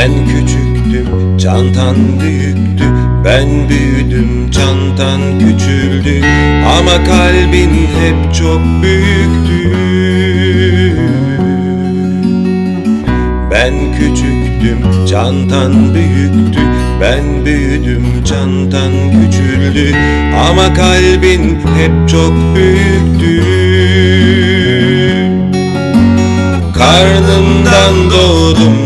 Ben küçüktüm, çantan büyüktü. Ben büyüdüm, çantan küçüldü. Ama kalbin hep çok büyüktü. Ben küçüktüm, çantan büyüktü. Ben büyüdüm, çantan küçüldü. Ama kalbin hep çok büyüktü. Karnından doğdum